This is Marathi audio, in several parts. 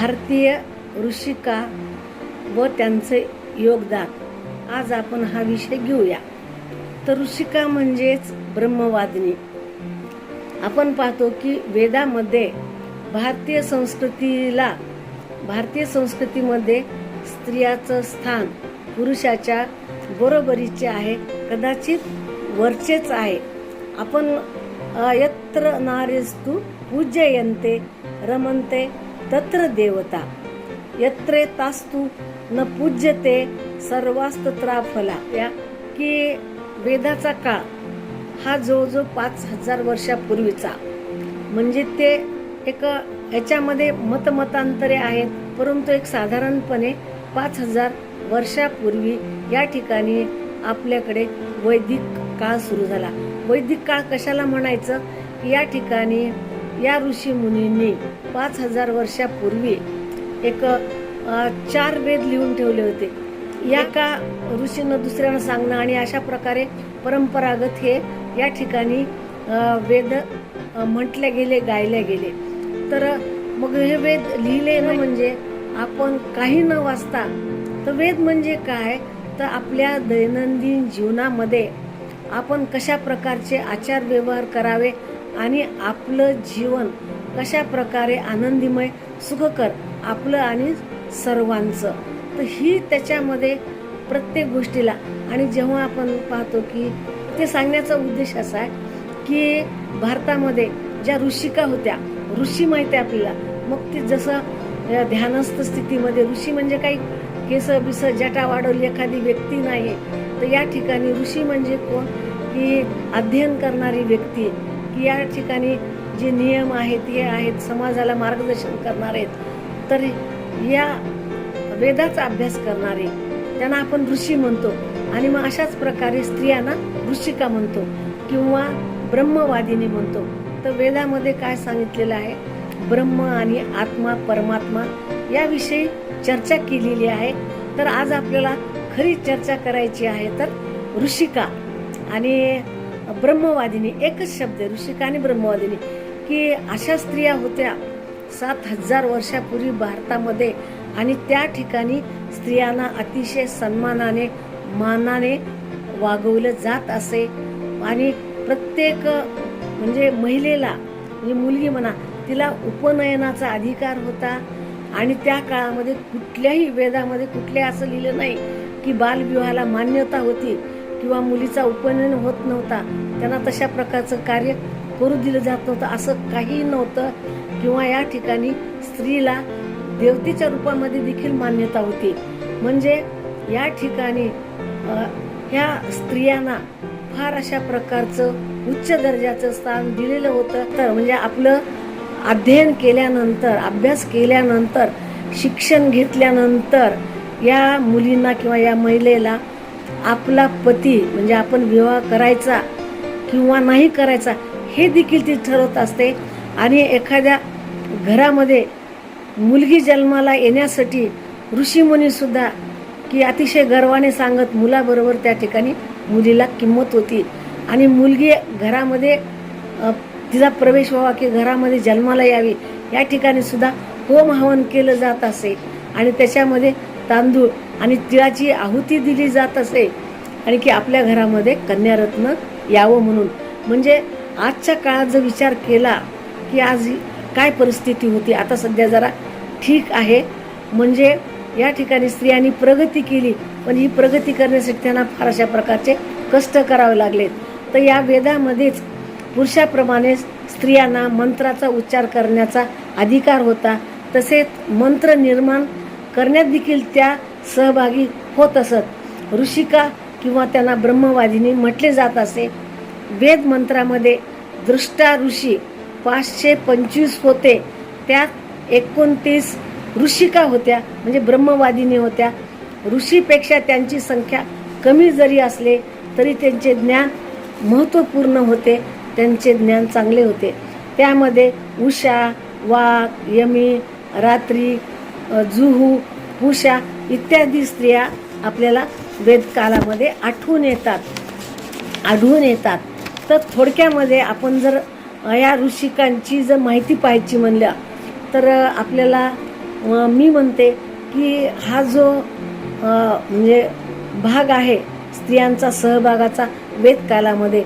भारतीय ऋषिका व त्यांचे योगदान. आज आपण हा विषय घेऊया. तर ऋषिका म्हणजेच ब्रह्मवादिनी. आपण पाहतो की वेदामध्ये भारतीय संस्कृतीला भारतीय संस्कृतीमध्ये स्त्रियाचं स्थान पुरुषाच्या बरोबरीचे आहे कदाचित वरचेच आहे. आपण अ, यत्र नारेस्तु पूजयंते रमंते तत्र देवता। यत्रे तास्तु न पूज्यते सर्वास्तत्रा फला या की वेदाचा काळ हा जवळजवळ पाच हजार वर्षापूर्वीचा। म्हणजे ते एक याच्यामध्ये मतमतांतरे आहेत परंतु एक साधारणपणे पाच हजार वर्षापूर्वी या ठिकाणी आपल्याकडे वैदिक काळ सुरू झाला। वैदिक काळ कशाला म्हणायचं? की या ठिकाणी या ऋषी मुनींनी पाच हजार वर्षापूर्वी एक चार वेद लिहून ठेवले होते. या का ऋषीनं दुसऱ्यांना सांगणं आणि अशा प्रकारे परंपरागत हे या ठिकाणी वेद म्हटले गेले गायले गेले. तर मग हे वेद लिहिले ना म्हणजे आपण काही न वाचता तर वेद म्हणजे काय? तर आपल्या दैनंदिन जीवनामध्ये आपण कशा प्रकारचे आचार व्यवहार करावे? आणि आपलं जीवन कशा प्रकारे आनंदीमय सुखकर आपलं आणि सर्वांचं. तर ही त्याच्यामध्ये प्रत्येक गोष्टीला आणि जेव्हा आपण पाहतो की ते सांगण्याचा उद्देश असा आहे की भारतामध्ये ज्या ऋषिका होत्या ऋषी माहिती आहे आपल्याला. मग ती जसं ध्यानस्थ स्थितीमध्ये ऋषी म्हणजे काही केस बिस जटा वाढवली एखादी व्यक्ती नाही तर या ठिकाणी ऋषी म्हणजे कोण? की अध्ययन करणारी व्यक्ती. की या ठिकाणी जे नियम आहेत हे आहेत समाजाला मार्गदर्शन करणारे आहेत तर या वेदाचा अभ्यास करणारे त्यांना आपण ऋषी म्हणतो. आणि मग अशाच प्रकारे स्त्रियांना ऋषिका म्हणतो किंवा ब्रह्मवादिनी म्हणतो. तर वेदामध्ये काय सांगितलेलं आहे? ब्रह्म आणि आत्मा परमात्मा याविषयी चर्चा केलेली आहे. तर आज आपल्याला खरी चर्चा करायची आहे तर ऋषिका. आणि ब्रह्मवादिनी एकच शब्द ऋषिकाने ब्रह्मवादिनी की अशा स्त्रिया होत्या सात हजार वर्षापूर्वी भारतामध्ये आणि त्या ठिकाणी स्त्रियांना अतिशय सन्मानाने मानाने वागवलं जात असे. आणि प्रत्येक म्हणजे महिलेला म्हणजे मुलगी म्हणा तिला उपनयनाचा अधिकार होता. आणि त्या काळामध्ये कुठल्याही वेदामध्ये कुठले असं लिहिलं नाही की बालविवाहाला मान्यता होती. किंवा मुलीचा उपनयन होत नव्हता. त्यांना तशा प्रकारचं कार्य करू दिलं जात नव्हतं. असं काहीही नव्हतं किंवा या ठिकाणी स्त्रीला देवतेच्या रूपामध्ये देखील मान्यता होती. म्हणजे या ठिकाणी ह्या स्त्रियांना फार अशा प्रकारचं उच्च दर्जाचं स्थान दिलेलं होतं. तर म्हणजे आपलं अध्ययन केल्यानंतर अभ्यास केल्यानंतर शिक्षण घेतल्यानंतर या मुलींना किंवा या महिलेला आपला पती म्हणजे आपण विवाह करायचा किंवा नाही करायचा हे देखील ती ठरवत असते. आणि एखाद्या घरामध्ये मुलगी जन्माला येण्यासाठी ऋषीमुनीसुद्धा की अतिशय गर्वाने सांगत मुलाबरोबर त्या ठिकाणी मुलीला किंमत होती. आणि मुलगी घरामध्ये तिचा प्रवेश व्हावा की घरामध्ये जन्माला यावी या ठिकाणी सुद्धा होम हवन केलं जात असे. आणि त्याच्यामध्ये तांदूळ आणि तिळाची आहुती दिली जात असे आणि की आपल्या घरामध्ये कन्यारत्न यावं म्हणून. म्हणजे आजच्या काळात जर विचार केला की आज ही काय परिस्थिती होती आता सध्या जरा ठीक आहे. म्हणजे या ठिकाणी स्त्रियांनी प्रगती केली पण ही प्रगती करण्यासाठी त्यांना फार अशा प्रकारचे कष्ट करावे लागलेत तर या वेदामध्येच पुरुषाप्रमाणे स्त्रियांना मंत्राचा उच्चार करण्याचा अधिकार होता. तसेच मंत्र निर्माण करण्यात देखील त्या सहभागी होत असत. ऋषिका किंवा त्यांना ब्रह्मवादिनी म्हटले जात असे. वेद मंत्रामध्ये दृष्टा ऋषी पाचशे पंचवीस होते. त्यात एकोणतीस ऋषिका होत्या म्हणजे ब्रह्मवादिनी होत्या. ऋषीपेक्षा त्यांची संख्या कमी जरी असले तरी त्यांचे ज्ञान महत्त्वपूर्ण होते. त्यांचे ज्ञान चांगले होते. त्यामध्ये उषा वाघ यमी रात्री जुहू पुषा इत्यादी स्त्रिया आपल्याला वेदकालामध्ये आठवून येतात आढळून येतात. तर थोडक्यामध्ये आपण जर या ऋषिकांची जर माहिती पाहायची म्हणलं तर आपल्याला मी म्हणते की हा जो म्हणजे भाग आहे स्त्रियांचा सहभागाचा वेदकालामध्ये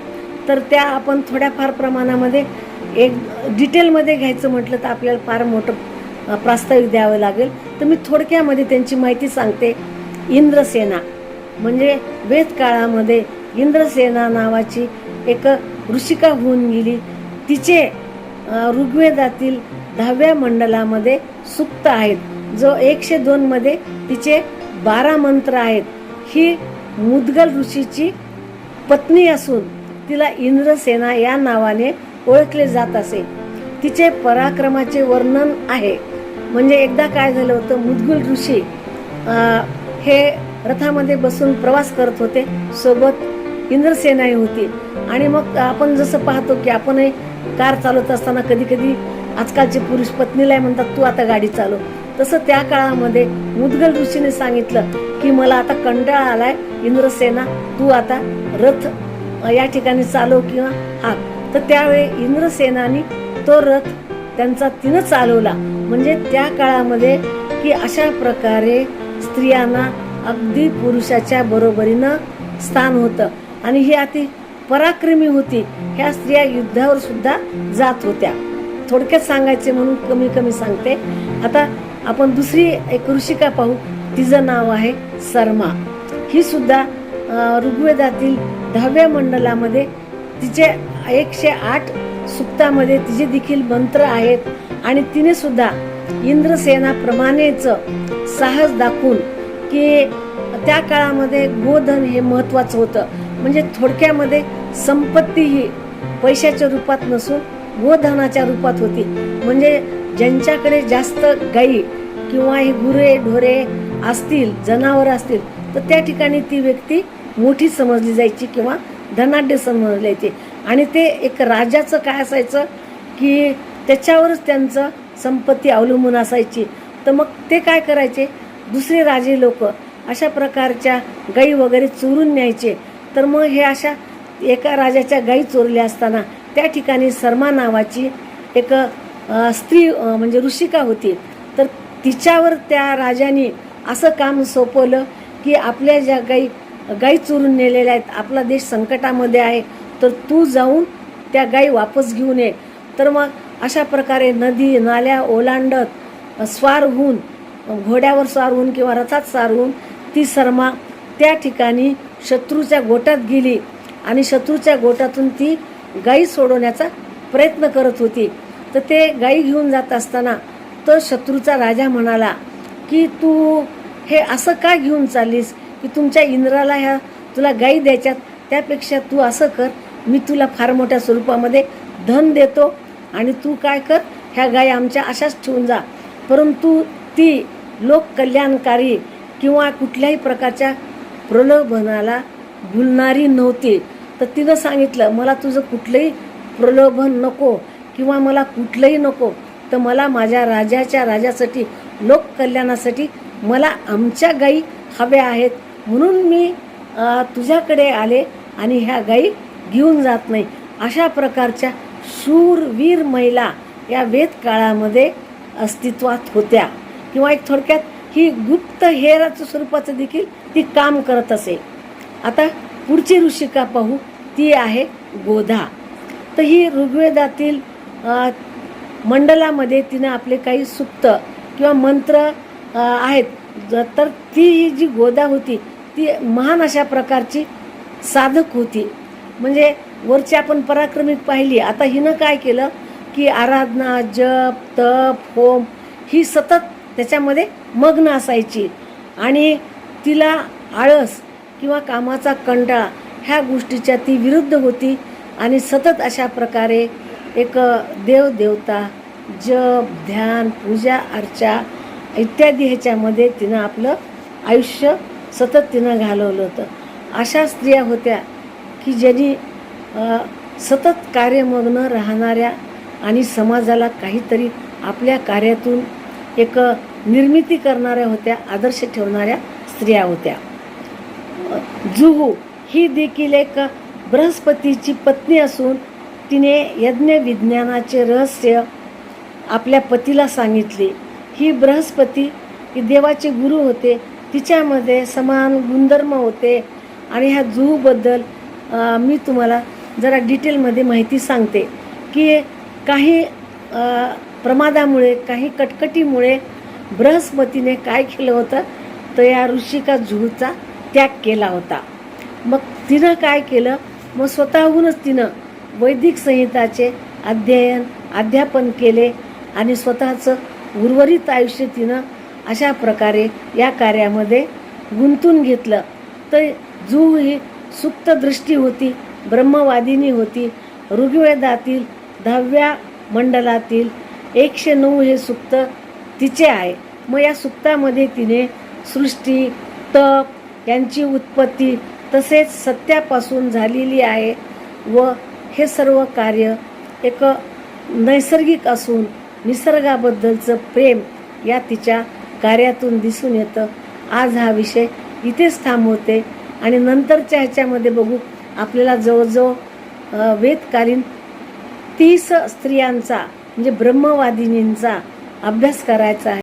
तर त्या आपण थोड्याफार प्रमाणामध्ये एक डिटेलमध्ये घ्यायचं म्हटलं तर आपल्याला फार मोठं प्रास्ताविक द्यावं लागेल. तर मी थोडक्यामध्ये त्यांची माहिती सांगते. इंद्रसेना म्हणजे वेदकाळामध्ये इंद्रसेना नावाची एक ऋषिका होऊन गेली. तिचे ऋग्वेदातील दहाव्या मंडलामध्ये सुप्त आहेत. जो एकशे दोनमध्ये तिचे बारा मंत्र आहेत. ही मुदगल ऋषीची पत्नी असून तिला इंद्रसेना या नावाने ओळखले जात असे. तिचे पराक्रमाचे वर्णन आहे. म्हणजे एकदा काय झालं होतं मुदगुल ऋषी हे रथामध्ये बसून प्रवास करत होते. सोबत इंद्रसेनाही होती. आणि मग आपण जसं पाहतो की आपणही कार चालवत असताना कधी कधी आजकालचे पुरुष पत्नीला म्हणतात तू आता गाडी चालव. तसं त्या काळामध्ये मुदगल ऋषीने सांगितलं की मला आता कंटाळा आलाय इंद्रसेना तू आता रथ या ठिकाणी चालव किंवा हाक. तर त्यावेळी इंद्रसेनानी तो रथ त्यांचा तिनं चालवला. म्हणजे त्या काळामध्ये की अशा प्रकारे स्त्रियांना अगदी पुरुषाच्या बरोबरीनं स्थान होतं. आणि ही अति पराक्रमी होती. ह्या स्त्रिया युद्धावर सुद्धा जात होत्या. थोडक्यात सांगायचे म्हणून कमी कमी सांगते. आता आपण दुसरी एक ऋषिका पाहू. तिचं नाव आहे सर्मा. ही सुद्धा ऋग्वेदातील दहाव्या मंडलामध्ये तिचे एकशे आठ सुक्तामध्ये तिचे देखील मंत्र आहेत. आणि तिने सुद्धा इंद्रसेनाप्रमाणेच साहस दाखवून की त्या काळामध्ये गोधन हे महत्त्वाचं होतं. म्हणजे थोडक्यामध्ये संपत्ती ही पैशाच्या रूपात नसून गोधनाच्या रूपात होती. म्हणजे ज्यांच्याकडे जास्त गाई किंवा ही गुरे ढोरे असतील जनावर असतील तर त्या ठिकाणी ती व्यक्ती मोठी समजली जायची किंवा धनाढ्य समजली जायची. आणि ते एक राजाचं काय असायचं की त्याच्यावरच त्यांचं संपत्ती अवलंबून असायची. तर मग ते काय करायचे? दुसरे राजे लोक अशा प्रकारच्या गाई वगैरे चोरून न्यायचे. तर मग हे अशा एका राजाच्या गाई चोरल्या असताना त्या ठिकाणी सरमा नावाची एक स्त्री म्हणजे ऋषिका होती. तर तिच्यावर त्या राजाने असं काम सोपवलं की आपल्या ज्या गाई गाई चोरून नेलेल्या आहेत आपला देश संकटामध्ये आहे तर तू जाऊन त्या गाई वापस घेऊन ये. तर मग अशा प्रकारे नदी नाल्या ओलांडत स्वार होऊन घोड्यावर स्वार होऊन किंवा रथात स्वार होऊन ती शर्मा त्या ठिकाणी शत्रूच्या गोटात गेली आणि शत्रूच्या गोटातून ती गाई सोडवण्याचा प्रयत्न करत होती. तर ते गाई घेऊन जात असताना तो शत्रूचा राजा म्हणाला की तू हे असं का घेऊन चाललीस? की तुमच्या इंद्राला ह्या तुला गाई द्यायच्यात त्यापेक्षा तू असं कर मी तुला फार मोठ्या स्वरूपामध्ये धन देतो आणि तू काय कर ह्या गाई आमच्या अशाच ठेवून जा. परंतु ती लोककल्याणकारी किंवा कुठल्याही प्रकारच्या प्रलोभनाला भुलणारी नव्हती. तर तिनं सांगितलं मला तुझं कुठलंही प्रलोभन नको किंवा मला कुठलंही नको तर मला माझ्या राजाच्या राजासाठी लोककल्याणासाठी मला आमच्या गायी हव्या आहेत. म्हणून मी तुझ्याकडे आले आणि ह्या गायी घेऊन जात नाही. अशा प्रकारच्या शूरवीर महिला या वेद काळामध्ये अस्तित्वात होत्या. किंवा एक थोडक्यात ही गुप्त हेराचं स्वरूपाचं देखील ती काम करत असे. आता पुढची ऋषिका पाहू. ती आहे गोधा. तर ही ऋग्वेदातील मंडलामध्ये तिनं आपले काही सुप्त किंवा मंत्र आहेत. तर ती ही जी गोदा होती ती महान अशा प्रकारची साधक होती. म्हणजे वरची आपण पराक्रमिक पाहिली. आता हिनं काय केलं की आराधना जप तप होम ही सतत त्याच्यामध्ये मग्न असायची. आणि तिला आळस किंवा कामाचा कंटाळा ह्या गोष्टीच्या ती विरुद्ध होती आणि सतत अशा प्रकारे एक देवदेवता जप ध्यान पूजा अर्चा इत्यादी ह्याच्यामध्ये तिनं आपलं आयुष्य सतत तिनं घालवलं होतं. अशा स्त्रिया होत्या. की ज्यांनी सतत कार्यमग्न राहणाऱ्या आणि समाजाला काहीतरी आपल्या कार्यातून एक निर्मिती करणाऱ्या होत्या आदर्श ठेवणाऱ्या स्त्रिया होत्या. जुहू ही देखील एक बृहस्पतीची पत्नी असून तिने यज्ञ विज्ञानाचे रहस्य आपल्या पतीला सांगितले. ही बृहस्पती ही देवाचे गुरु होते. तिच्यामध्ये समान गुणधर्म होते आणि ह्या जुहूबद्दल मी तुम्हाला जरा डिटेलमध्ये माहिती सांगते की काही प्रमादामुळे काही कटकटीमुळे बृहस्पतीने काय केलं होतं? तर या ऋषिका झूचा त्याग केला होता. मग तिनं काय केलं? मग स्वतःहूनच तिनं वैदिक संहिताचे अध्ययन अध्यापन केले आणि स्वतःचं उर्वरित आयुष्य तिनं अशा प्रकारे या कार्यामध्ये गुंतून घेतलं. तर जू ही सुप्त दृष्टी होती ब्रह्मवादिनी होती ऋग्वेदातील दहाव्या मंडलातील एकशे नऊ हे सुक्त तिचे आहे. मग या सुक्तामध्ये तिने सृष्टी तप यांची उत्पत्ती तसेच सत्यापासून झालेली आहे व हे सर्व कार्य एक नैसर्गिक असून निसर्गाबद्दलचं प्रेम या तिच्या कार्यातून दिसून येतं. आज हा विषय इथेच थांबवते. आणि नंतरच्या ह्याच्यामध्ये बघू आपल्याला जवळजवळ वेदकालीन तीस स्त्रियांचा म्हणजे ब्रह्मवादिनींचा अभ्यास करायचा आहे.